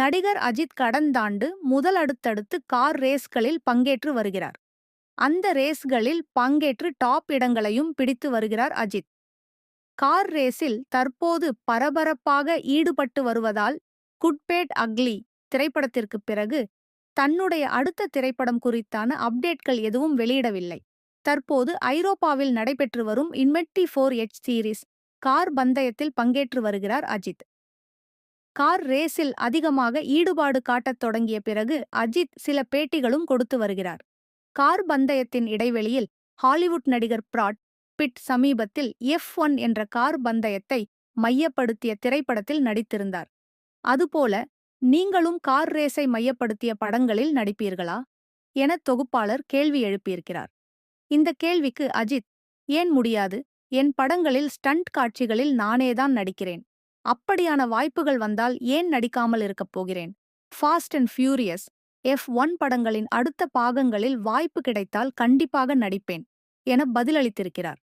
நடிகர் அஜித் கடந்தாண்டு முதல் அடுத்தடுத்து கார் ரேஸ்களில் பங்கேற்று வருகிறார். அந்த ரேஸ்களில் பங்கேற்று டாப் இடங்களையும் பிடித்து வருகிறார் அஜித். கார் ரேஸில் தற்போது பரபரப்பாக ஈடுபட்டு வருவதால் குட்பேட் அக்லி திரைப்படத்திற்கு பிறகு தன்னுடைய அடுத்த திரைப்படம் குறித்தான அப்டேட்கள் எதுவும் வெளியிடவில்லை. தற்போது ஐரோப்பாவில் நடைபெற்று வரும் twenty four H series car பந்தயத்தில் பங்கேற்று வருகிறார் அஜித். கார் ரேஸில் அதிகமாக ஈடுபாடு காட்டத் தொடங்கிய பிறகு அஜித் சில பேட்டிகளும் கொடுத்து வருகிறார். கார் பந்தயத்தின் இடைவெளியில் ஹாலிவுட் நடிகர் பிராட் பிட் சமீபத்தில் எஃப் ஒன் என்ற கார் பந்தயத்தை மையப்படுத்திய திரைப்படத்தில் நடித்திருந்தார். அதுபோல நீங்களும் கார் ரேஸை மையப்படுத்திய படங்களில் நடிப்பீர்களா? என தொகுப்பாளர் கேள்வி எழுப்பியிருக்கிறார். இந்த கேள்விக்கு அஜித் ஏன் முடியாது? என் படங்களில் ஸ்டண்ட் காட்சிகளில் நானேதான் நடிக்கிறேன். அப்படியான வாய்ப்புகள் வந்தால் ஏன் நடிக்காமல் இருக்கப் போகிறேன்? Fast and furious F one படங்களின் அடுத்த பாகங்களில் வாய்ப்பு கிடைத்தால் கண்டிப்பாக நடிப்பேன் என பதிலளித்திருக்கிறார்.